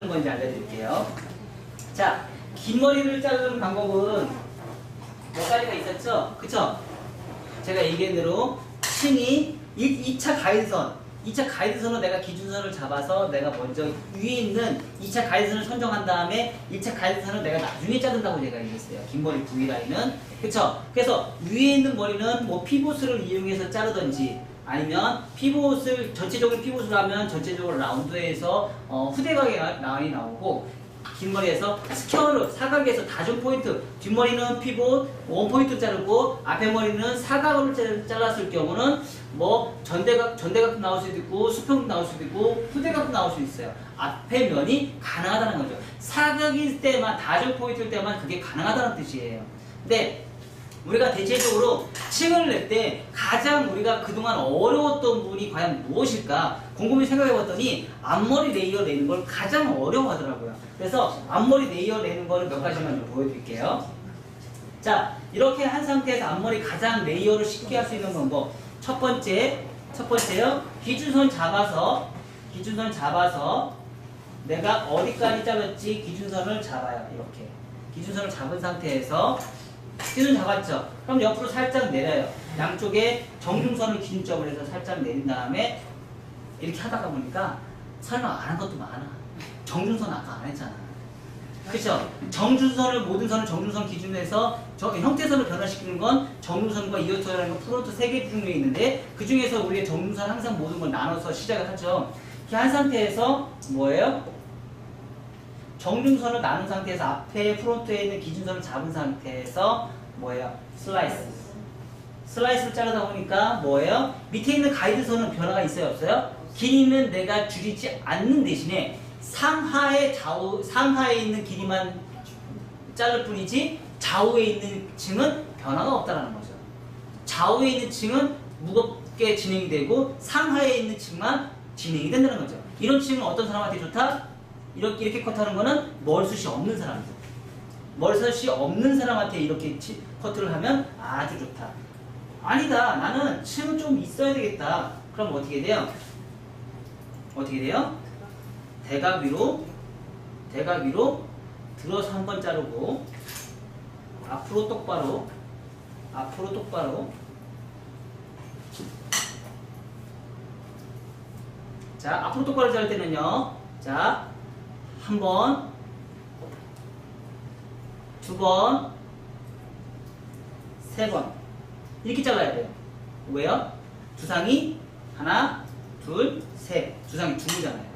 건지 알려드릴게요. 자, 긴 머리를 자르는 방법은 몇 가지가 있었죠? 그쵸? 제가 얘기한 대로 층이 2, 차 가이드선 2차 가이드선으로 내가 기준선을 잡아서 내가 먼저 위에 있는 2차 가이드선을 선정한 다음에 1차 가이드선을 내가 나중에 자른다고 제가 얘기했어요. 긴 머리 V 라인은 그쵸? 그래서 위에 있는 머리는 뭐 피보스를 이용해서 자르든지 아니면 피봇을 전체적으로 피봇을 하면 전체적으로 라운드에서 어, 후대각의 라- 라인이 나오고 긴 머리에서 스퀘어로 사각에서 다중 포인트 뒷머리는 피봇 원 포인트 자르고 앞에 머리는 사각으로 잘- 잘랐을 경우는 뭐 전대각 전대각도 나올 수도 있고 수평도 나올 수도 있고 후대각도 나올 수 있어요. 앞에 면이 가능하다는 거죠. 사각일 때만 다중 포인트일 때만 그게 가능하다는 뜻이에요. 근데 우리가 대체적으로 층을 낼 때 가장 우리가 그동안 어려웠던 부분이 과연 무엇일까 곰곰이 생각해 봤더니 앞머리 레이어 내는 걸 가장 어려워하더라고요. 그래서 앞머리 레이어 내는 거를 몇 가지만 좀 보여드릴게요. 자, 이렇게 한 상태에서 앞머리 가장 레이어를 쉽게 할 수 있는 방법. 첫 번째, 첫 번째요. 기준선 잡아서, 기준선 잡아서 내가 어디까지 잘랐지 기준선을 잡아요. 이렇게. 기준선을 잡은 상태에서 기준 잡았죠? 그럼 옆으로 살짝 내려요. 양쪽에 정중선을 기준점으로 해서 살짝 내린 다음에 이렇게 하다가 보니까 설명 안 한 것도 많아. 정중선 아까 안 했잖아. 그쵸? 정중선을 모든 선을 정중선 기준으로 해서 저 형태선을 변화시키는 건 정중선과 이어터라는 건 프론트 세개 중에 있는데 그 중에서 우리가 정중선 항상 모든 걸 나눠서 시작을 하죠. 이렇게 한 상태에서 뭐예요? 정중선을 나눈 상태에서 앞에 프론트에 있는 기준선을 잡은 상태에서 뭐예요? 슬라이스. 슬라이스를 자르다 보니까 뭐예요? 밑에 있는 가이드선은 변화가 있어요, 없어요? 길이는 내가 줄이지 않는 대신에 상하에 좌우 상하에 있는 길이만 자를 뿐이지 좌우에 있는 층은 변화가 없다라는 거죠. 좌우에 있는 층은 무겁게 진행이 되고 상하에 있는 층만 진행이 된다는 거죠. 이런 층은 어떤 사람한테 좋다? 이렇게 이렇게 컷하는 거는 머리숱이 없는 사람들. 머리숱이 없는 사람한테 이렇게 치- 커트를 하면 아주 좋다. 아니다. 나는 층은 좀 있어야 되겠다. 그럼 어떻게 돼요? 어떻게 돼요? 대각 위로 대각 위로 들어서 한 번 자르고 앞으로 똑바로 앞으로 똑바로 자 앞으로 똑바로 자를 때는요 자 한 번, 두 번, 세 번. 이렇게 잘라야 돼요. 왜요? 두상이 하나, 둘, 셋. 두상이 둥그잖아요.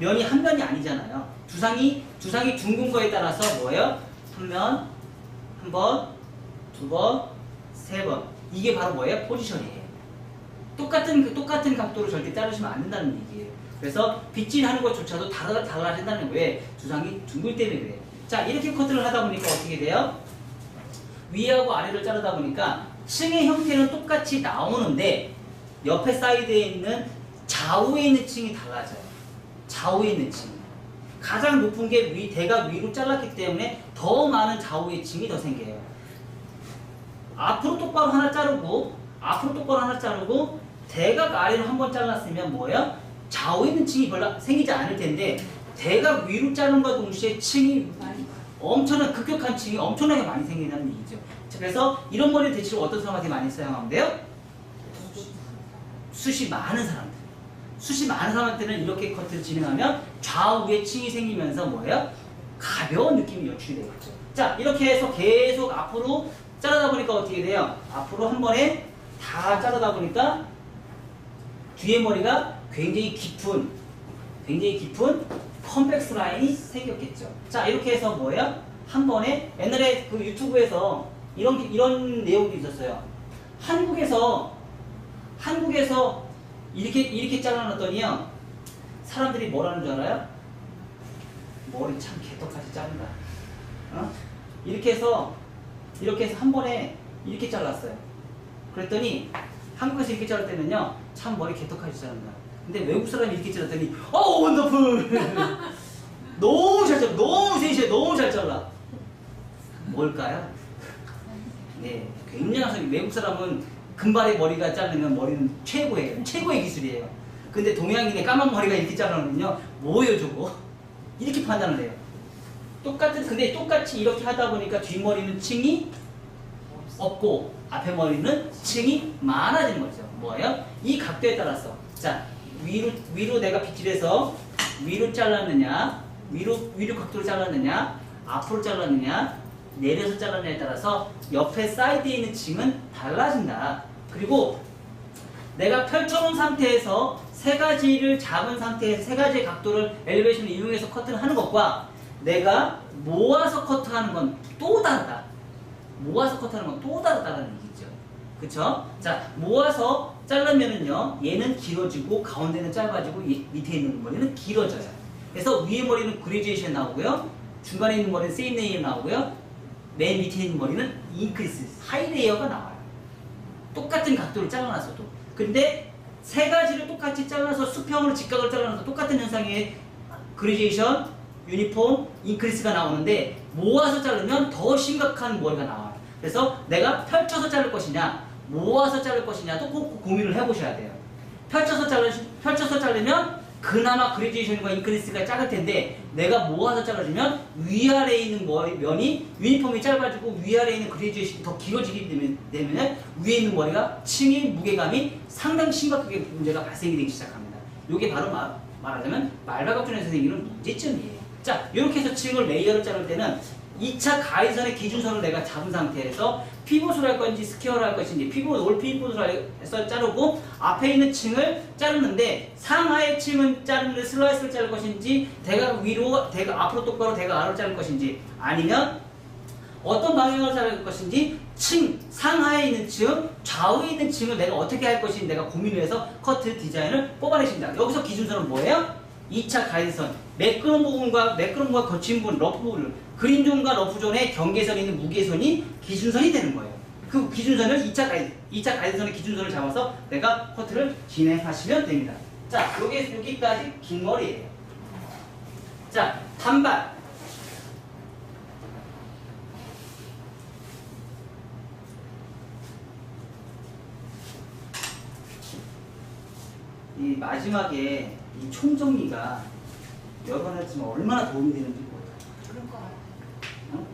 면이 한 면이 아니잖아요. 두상이, 두상이 둥근 거에 따라서 뭐예요? 한 면, 한 번, 두 번, 세 번. 이게 바로 뭐예요? 포지션이에요. 똑같은 그 똑같은 각도로 절대 자르시면 안 된다는 얘기예요. 그래서 빗질하는 것조차도 달라 달라진다는 거예요. 두상이 둥글 때문에 그래요. 자 이렇게 커트를 하다 보니까 어떻게 돼요? 위하고 아래를 자르다 보니까 층의 형태는 똑같이 나오는데 옆에 사이드에 있는 좌우에 있는 층이 달라져요. 좌우에 있는 층. 가장 높은 게 위, 대각 위로 잘랐기 때문에 더 많은 좌우의 층이 더 생겨요. 앞으로 똑바로 하나 자르고 앞으로 똑바로 하나 자르고 대각 아래로 한 번 잘랐으면 뭐예요? 좌우에 있는 층이 별로 생기지 않을 텐데 대각 위로 자른과 동시에 층이 엄청난 급격한 층이 엄청나게 많이 생긴다는 얘기죠. 자, 그래서 이런 머리를 대체로 어떤 사람한테 많이 사용하면 돼요? 숱이 많은 사람들. 숱이 많은 사람한테는 이렇게 커트를 진행하면 좌우에 층이 생기면서 뭐예요? 가벼운 느낌이 연출이 되겠죠. 자, 이렇게 해서 계속 앞으로 자르다 보니까 어떻게 돼요? 앞으로 한 번에 다 자르다 보니까 뒤에 머리가 굉장히 깊은, 굉장히 깊은 컴팩스 라인이 생겼겠죠. 자, 이렇게 해서 뭐예요? 한 번에 옛날에 그 유튜브에서 이런 이런 내용도 있었어요. 한국에서 한국에서 이렇게 이렇게 잘라놨더니요 사람들이 뭐라는 줄 알아요? 머리 참 개떡같이 자른다. 어? 이렇게 해서 이렇게 해서 한 번에 이렇게 잘랐어요. 그랬더니 한국에서 이렇게 자를 때는요 참 머리 개떡같이 자른다. 근데 외국 사람이 이렇게 잘랐더니 어 원더풀 너무 잘 잘라 너무 세시해 너무 잘 잘라 뭘까요? 네 굉장한 소리 외국 사람은 금발의 머리가 자르면 머리는 최고예요 최고의 기술이에요 근데 동양인의 까만 머리가 이렇게 자르면요 뭐예요 저거 이렇게 판단을 해요. 똑같은 근데 똑같이 이렇게 하다 보니까 뒷머리는 층이 없고 앞에 머리는 층이 많아지는 거죠. 뭐예요? 이 각도에 따라서 자 위로 위로 내가 빗질해서 위로 잘랐느냐 위로 위로 각도로 잘랐느냐 앞으로 잘랐느냐 내려서 잘랐느냐에 따라서 옆에 사이드에 있는 층은 달라진다. 그리고 내가 펼쳐놓은 상태에서 세 가지를 잡은 상태에서 세 가지의 각도를 엘리베이션을 이용해서 커트를 하는 것과 내가 모아서 커트하는 건 또 다르다. 모아서 커트하는 건 또 다르다는. 그쵸? 자, 모아서 자르면은요, 얘는 길어지고, 가운데는 짧아지고, 이- 밑에 있는 머리는 길어져요. 그래서 위에 머리는 그레지에이션 나오고요, 중간에 있는 머리는 세임 레이어 나오고요, 맨 밑에 있는 머리는 인크리스, 하이 레이어가 나와요. 똑같은 각도를 잘라놨어도. 근데 세 가지를 똑같이 잘라서 수평으로 직각을 잘라놔서 똑같은 현상의 그레지에이션, 유니폼, 인크리스가 나오는데 모아서 자르면 더 심각한 머리가 나와요. 그래서 내가 펼쳐서 자를 것이냐, 모아서 자를 것이냐도 꼭 고민을 해보셔야 돼요. 펼쳐서 자르 펼쳐서 자르면 그나마 그레지에이션과 인크리스가 작을 텐데 내가 모아서 자르면 위아래에 있는 머리 면이 유니폼이 짧아지고 위아래에 있는 그레지에이션이 더 길어지기 때문에, 때문에 위에 있는 머리가 층의 무게감이 상당히 심각하게 문제가 발생이 되기 시작합니다. 이게 바로 마- 말하자면 말바닥존에서 생기는 문제점이에요. 자, 이렇게 해서 층을 레이어를 자를 때는 2차 가이선의 기준선을 내가 잡은 상태에서 피봇으로 할 건지 스퀘어로 할 것인지 피봇, 올 피봇으로 해서 자르고 앞에 있는 층을 자르는데 상하의 층은 자르는데 슬라이스를 자를 것인지 대각 위로, 대각 앞으로 똑바로 대각 아래로 자를 것인지 아니면 어떤 방향으로 자를 것인지 층, 상하에 있는 층, 좌우에 있는 층을 내가 어떻게 할 것인지 내가 고민을 해서 커트 디자인을 뽑아내신다. 여기서 기준선은 뭐예요? 2차 가이드선, 매끄러운 부분과 매끄러운 부분과 거친 부분, 러프 부분을 그린존과 러프존의 경계선이 있는 무게선이 기준선이 되는 거예요. 그 기준선을 2차 가이드, 2차 가이드선의 기준선을 잡아서 내가 커트를 진행하시면 됩니다. 자, 요게 여기까지 긴 머리예요. 자, 단발. 이 마지막에 이 총정리가 여러분 지금 얼마나 도움이 되는지 몰라요. 그럴 것 같아요. 어?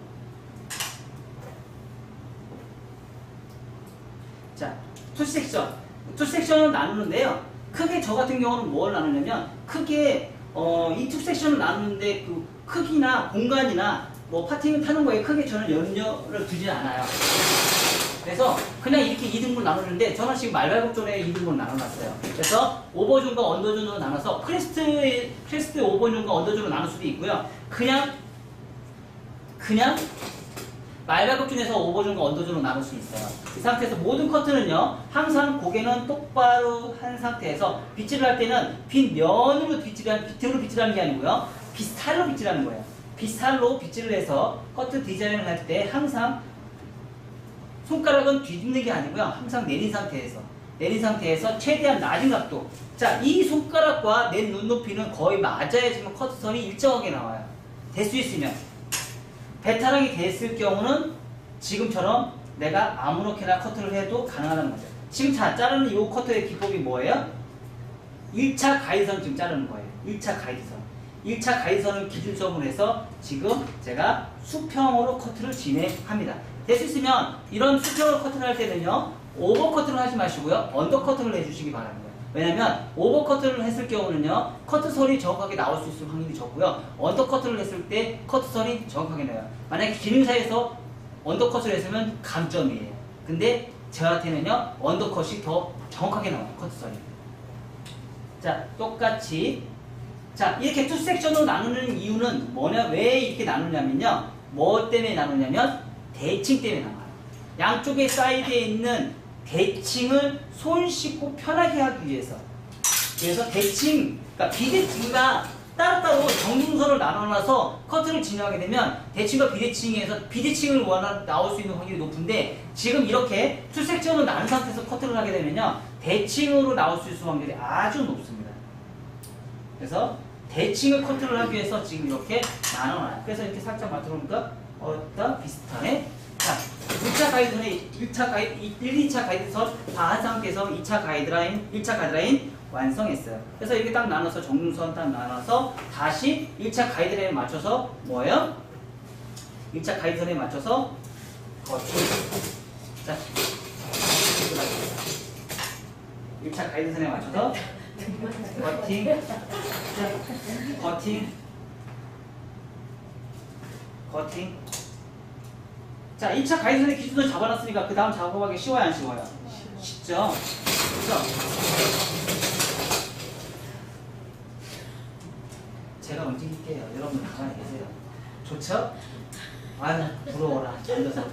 자, 투 섹션. 투 섹션을 나누는데요. 크게 저 같은 경우는 뭘 나누냐면 크게 어, 이투 섹션을 나누는데 그 크기나 공간이나 뭐 파팅을 타는 거에 크게 저는 연료를 두지 않아요. 그래서 그냥 이렇게 2등분 나누는데 저는 지금 말발굽존에 2등분 나눠놨어요. 그래서 오버존과 언더존으로 나눠서 크레스트, 크레스트 오버존과 언더존으로 나눌 수도 있고요. 그냥 그냥 말발굽존에서 오버존과 언더존으로 나눌 수 있어요. 이 상태에서 모든 커트는요, 항상 고개는 똑바로 한 상태에서 빗질을 할 때는 빗 면으로 빗질한, 빗으로 빗질하는 게 아니고요, 빗살로 빗질하는 거예요. 빗살로 빗질을 해서 커트 디자인을 할 때 항상 손가락은 뒤집는 게 아니고요. 항상 내린 상태에서 내린 상태에서 최대한 낮은 각도. 자, 이 손가락과 내 눈높이는 거의 맞아야지만 커트선이 일정하게 나와요. 될 수 있으면 배타락이 됐을 경우는 지금처럼 내가 아무렇게나 커트를 해도 가능하다는 거죠. 지금 자, 자르는 이 커트의 기법이 뭐예요? 1차 가이드선 지금 자르는 거예요. 1차 가이드선. 1차 가이드선을 기준점으로 해서 지금 제가 수평으로 커트를 진행합니다. 될 수 있으면 이런 수평으로 커트를 할 때는요, 오버커트를 하지 마시고요, 언더커트를 해주시기 바랍니다. 왜냐면 오버커트를 했을 경우는요, 커트선이 정확하게 나올 수 있을 확률이 적고요, 언더커트를 했을 때 커트선이 정확하게 나요. 만약에 기능사에서 언더컷을 했으면 감점이에요. 근데 저한테는요, 언더컷이 더 정확하게 나와요, 커트선이. 자, 똑같이. 자, 이렇게 투 섹션으로 나누는 이유는 뭐냐, 왜 이렇게 나누냐면요. 뭐 때문에 나누냐면, 대칭 때문에 나와요. 양쪽의 사이드에 있는 대칭을 손 씻고 편하게 하기 위해서. 그래서 대칭, 그러니까 비대칭과 따로따로 정중선을 나눠놔서 커트를 진행하게 되면 대칭과 비대칭에서 비대칭을 원하 나올 수 있는 확률이 높은데 지금 이렇게 투 섹션을 나눈 상태에서 커트를 하게 되면요 대칭으로 나올 수 있을 확률이 아주 높습니다. 그래서 대칭을 컨트롤 하기 위해서 지금 이렇게 나눠놔요. 그래서 이렇게 살짝 만들어보니까 어떤 비슷하네. 자, 1차 가이드는 1차 가이드, 1, 2차 가이드선 다한 상태에서 2차 가이드라인, 1차 가이드라인, 완성했어요. 그래서 이렇게 딱 나눠서 정중선 딱 나눠서 다시 1차 가이드라인에 맞춰서 뭐예요? 1차 가이드선에 맞춰서 거치. 자, 1차 가이드선에 맞춰서 커팅, 자, 커팅, 커팅. 자, 1차 가이드선의 기준을 잡아놨으니까 그 다음 작업하기 쉬워요, 안 쉬워요? 쉽죠? 그죠? 제가 움직일게요. 여러분 가만히 계세요. 좋죠? 아유, 부러워라. 앉아서.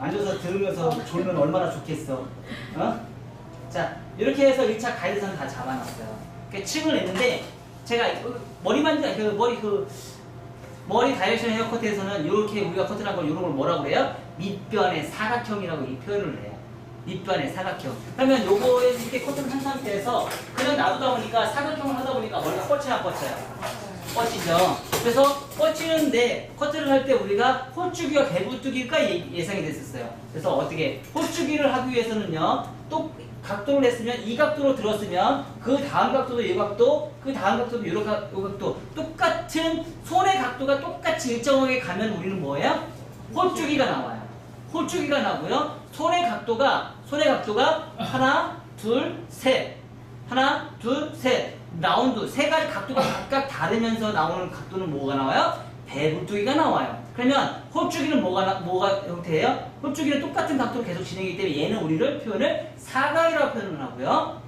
앉아서 들으면서 졸면 얼마나 좋겠어. 어? 자, 이렇게 해서 1차 가이드선 다 잡아놨어요. 그 층을 냈는데, 제가 그 머리만, 그 머리 그, 머리 다이렉션 헤어 커트에서는 이렇게 우리가 커트한 걸 이런 걸 뭐라고 그래요? 밑변의 사각형이라고 이 표현을 해요. 밑변의 사각형. 그러면 요거에 이렇게 커트를 한 상태에서 그냥 놔두다 보니까 사각형을 하다 보니까 머리가 뻗쳐요, 안 뻗쳐요? 뻗치죠. 그래서 뻗치는데 커트를 할 때 우리가 호주기와 배부뚜기가 예- 예상이 됐었어요. 그래서 어떻게 호주기를 하기 위해서는요. 또 각도를 냈으면 이 각도로 들었으면 그 다음 각도도 이 각도, 그 다음 각도도 이 각도 똑같은 손의 각도가 똑같이 일정하게 가면 우리는 뭐예요? 호주기가 나와요. 호주기가 나고요. 손의 각도가 손의 각도가 하나, 둘, 셋. 하나, 둘, 셋. 라운드 세 가지 각도가 각각 다르면서 나오는 각도는 뭐가 나와요? 배불뚝이가 나와요. 그러면 홀쭉이는 뭐가 나- 뭐가 형태예요? 홀쭉이는 똑같은 각도로 계속 진행이기 때문에 얘는 우리를 표현을 사각이라고 표현을 하고요.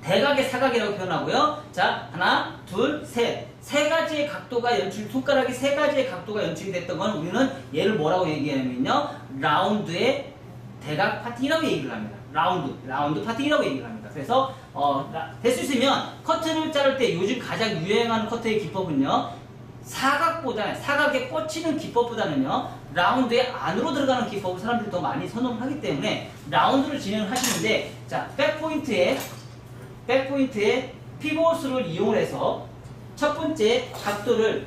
대각의 사각이라고 표현하고요. 자, 하나, 둘, 셋. 세 가지의 각도가 연출, 손가락이 세 가지의 각도가 연출이 됐던 건 우리는 얘를 뭐라고 얘기하냐면요. 라운드의 대각 파팅이라고 얘기를 합니다. 라운드, 라운드 파팅이라고 얘기를 합니다. 그래서, 어, 될 수 있으면 커트를 자를 때 요즘 가장 유행하는 커트의 기법은요. 사각보다, 사각에 꽂히는 기법보다는요. 라운드의 안으로 들어가는 기법을 사람들이 더 많이 선호를 하기 때문에 라운드를 진행을 하시는데, 자, 백포인트에 백포인트에 피봇을 이용해서 첫 번째 각도를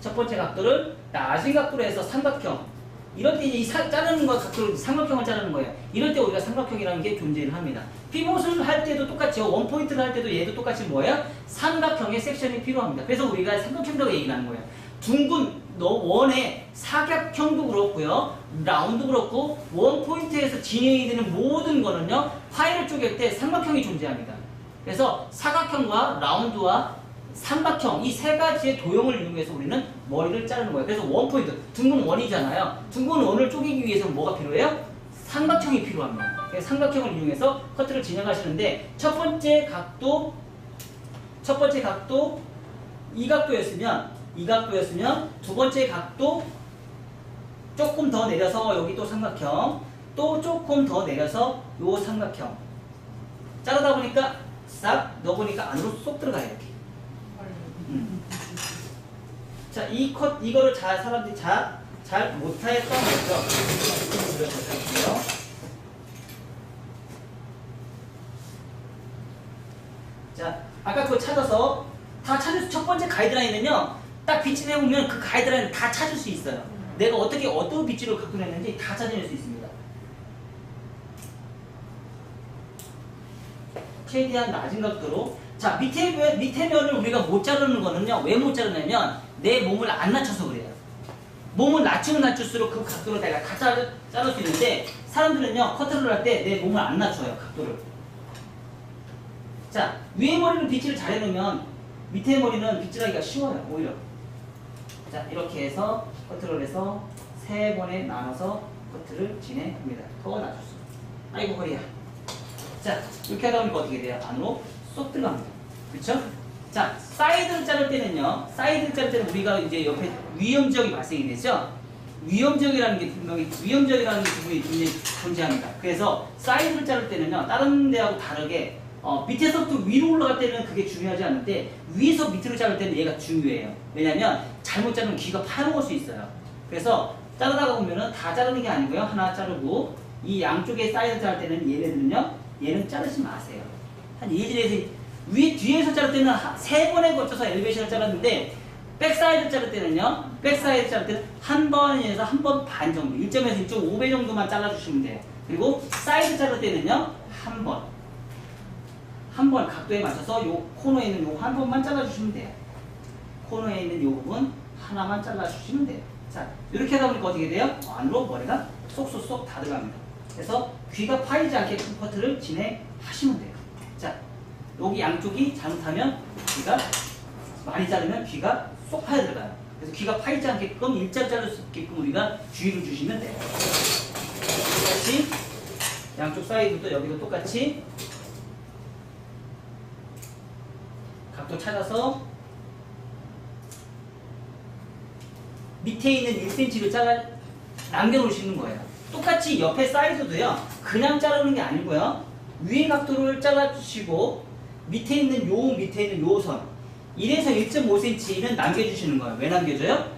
첫 번째 각도를 낮은 각도로 해서 삼각형 이럴 때 이제 이 사- 자르는 거 각도를 삼각형을 자르는 거예요. 이럴 때 우리가 삼각형이라는 게 존재를 합니다. 피봇을 할 때도 똑같이 원 포인트를 할 때도 얘도 똑같이 뭐예요? 삼각형의 섹션이 필요합니다. 그래서 우리가 삼각형이라고 얘기를 하는 거예요. 둥근 너 원의 사각형도 그렇고요. 라운드 그렇고 원 포인트에서 진행이 되는 모든 거는요. 파일을 쪼갤 때 삼각형이 존재합니다. 그래서 사각형과 라운드와 삼각형 이 세 가지의 도형을 이용해서 우리는 머리를 자르는 거예요. 그래서 원 포인트 둥근 원이잖아요. 둥근 원을 쪼개기 위해서 뭐가 필요해요? 삼각형이 필요합니다. 삼각형을 이용해서 커트를 진행하시는데 첫 번째 각도 첫 번째 각도 이 각도였으면 이 각도였으면 두 번째 각도 조금 더 내려서 여기 또 삼각형 또 조금 더 내려서 요 삼각형 자르다 보니까 싹 넣어보니까 안으로 쏙 들어가요 이렇게 음. 자, 이 컷, 이거를 잘, 사람들이 잘, 잘 못했던 거죠. 그려보세요. 자, 아까 그거 찾아서 다 찾을 수, 첫 번째 가이드라인은요, 딱 빛을 해보면 그 가이드라인을 다 찾을 수 있어요. 내가 어떻게, 어떤 빛으로 갖고 냈는지 다 찾아낼 수 있습니다. 최대한 낮은 각도로 자 밑에 면- 밑에 면을 우리가 못 자르는 거는요 왜 못 자르냐면 내 몸을 안 낮춰서 그래요 몸을 낮추면 낮출수록 그 각도를 내가 다 자르, 자를 수 있는데 사람들은요 커트를 할 때 내 몸을 안 낮춰요 각도를 자 위에 머리를 빗질을 잘 해놓으면 밑에 머리는 빗질하기가 쉬워요 오히려 자 이렇게 해서 커트를 해서 세 번에 나눠서 커트를 진행합니다 더 낮췄어 아이고 허리야 자, 이렇게 하다 보니까 어떻게 돼요? 안으로 쏙 들어갑니다. 그쵸? 자, 사이드를 자를 때는요, 사이드를 자를 때는 우리가 이제 옆에 위험 지역이 발생이 되죠? 위험 지역이라는 게 분명히, 위험 지역이라는 게 부분이 굉장히 존재합니다. 그래서 사이드를 자를 때는요, 다른 데하고 다르게, 어, 밑에서부터 위로 올라갈 때는 그게 중요하지 않은데, 위에서 밑으로 자를 때는 얘가 중요해요. 왜냐면, 잘못 자르면 귀가 파먹을 수 있어요. 그래서, 자르다가 보면은 다 자르는 게 아니고요. 하나 자르고, 이 양쪽에 사이드 자를 때는 얘네들은요, 얘는 자르지 마세요. 한 예전에서 위 뒤에서 자를 때는 하- 세 번에 걸쳐서 엘리베이션을 자랐는데 백사이드 자를 때는요. 백사이드 자를 때는 한 번에서 한 번 반 정도, 1점에서 1.5배 정도만 잘라주시면 돼요. 그리고 사이드 자를 때는요. 한 번. 한 번 각도에 맞춰서 요 코너에 있는 요 한 번만 잘라주시면 돼요. 코너에 있는 요 부분 하나만 잘라주시면 돼요. 자, 이렇게 하다 보니까 어떻게 돼요? 안으로 머리가 쏙쏙쏙 다 들어갑니다. 그래서 귀가 파이지 않게끔 커트를 진행하시면 돼요. 자, 여기 양쪽이 잘못하면 귀가 많이 자르면 귀가 쏙 파여 들어가요. 그래서 귀가 파이지 않게끔 일자로 자를 수 있게끔 우리가 주의를 주시면 돼요. 똑같이 양쪽 사이드도 여기도 똑같이 각도 찾아서 밑에 있는 1cm를 잘라 남겨놓으시는 거예요. 똑같이 옆에 사이드도요. 그냥 자르는 게 아니고요. 위에 각도를 잘라주시고 밑에 있는 요 밑에 있는 요선 1에서 1.5cm는 남겨주시는 거예요. 왜 남겨줘요?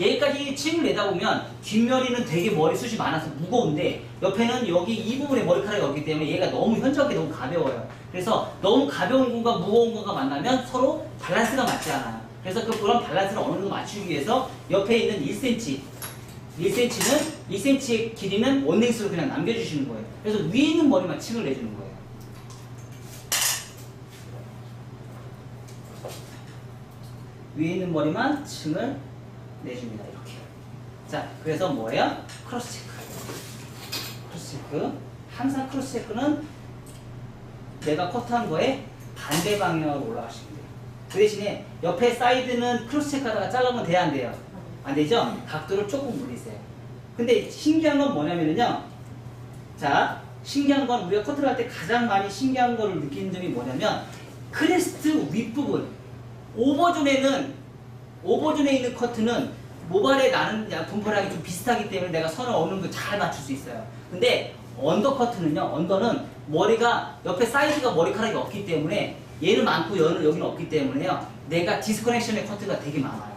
여기까지 층을 내다 보면 뒷머리는 되게 머리숱이 많아서 무거운데 옆에는 여기 이 부분에 머리카락이 없기 때문에 얘가 너무 현저하게 너무 가벼워요. 그래서 너무 가벼운 거가 무거운 거가 만나면 서로 밸런스가 맞지 않아요. 그래서 그 그런 밸런스를 어느 정도 맞추기 위해서 옆에 있는 1cm 1cm는 2cm의 길이는 원랭스로 그냥 남겨주시는 거예요. 그래서 위에 있는 머리만 층을 내주는 거예요. 위에 있는 머리만 층을 내줍니다. 이렇게. 자, 그래서 뭐예요? 크로스 체크. 크로스 체크. 항상 크로스 체크는 내가 커트한 거에 반대 방향으로 올라가시면 돼요. 그 대신에 옆에 사이드는 크로스 체크 하다가 잘라면 돼야 안 돼요? 안 되죠? 각도를 조금 올리세요. 근데 신기한 건 뭐냐면요. 자, 신기한 건 우리가 커트를 할 때 가장 많이 신기한 거를 느끼는 점이 뭐냐면 크레스트 윗부분 오버존에는 오버존에 있는 커트는 모발에 나는 분포량이 좀 비슷하기 때문에 내가 선을 어느 정도 잘 맞출 수 있어요. 근데 언더 커트는요. 언더는 머리가 옆에 사이즈가 머리카락이 없기 때문에 얘는 많고 얘는 여기는 없기 때문에요. 내가 디스커넥션의 커트가 되게 많아요.